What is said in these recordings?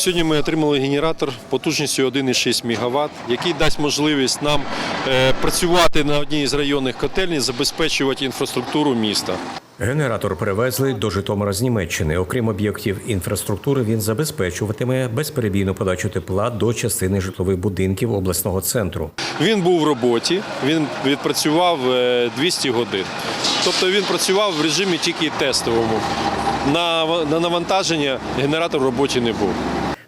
Сьогодні ми отримали генератор потужністю 1,6 МВт, який дасть можливість нам е, працювати на одній з районних котельні, забезпечувати інфраструктуру міста. Генератор перевезли до Житомира з Німеччини. Окрім об'єктів інфраструктури, він забезпечуватиме безперебійну подачу тепла до частини житлових будинків обласного центру. Він був в роботі, він відпрацював е, 200 годин. Тобто він працював в режимі тільки тестовому. На, на навантаження генератор в роботі не був.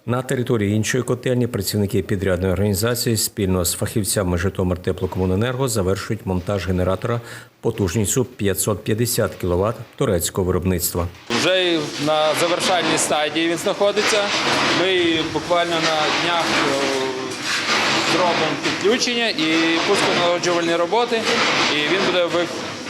На території іншої котельні працівники підрядної організації спільно з фахівцями Житомир Теплокомуненерго завершують монтаж генератора потужністю 550 кВт турецького виробництва. Вже на завершальній стадії він знаходиться. Ми буквально на днях е, зробимо підключення і пусконаладжувальні роботи, і він буде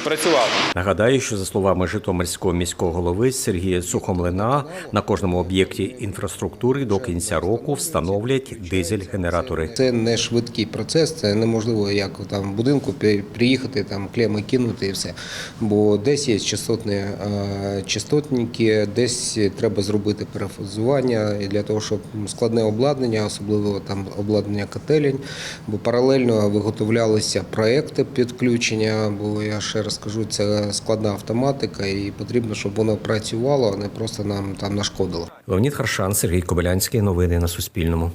працювати. Нагадаю, що за словами Житомирського міського голови Сергія Сухомлина, на кожному об'єкті інфраструктури до кінця року встановлять дизель-генератори. Це не швидкий процес, це неможливо як там в будинку приїхати, там клеми кинути і все. Бо десь є частотні е, частотники, десь треба зробити перефазування і для того, щоб складне обладнання, особливо там обладнання котелень, бо паралельно виготовлялися проекти підключення. Бо я ще раз кажу, це складна автоматика, і потрібно, щоб воно працювало, а не просто нам там нашкодило. Леонід Харшан, Сергій Кобилянський. Новини на Суспільному.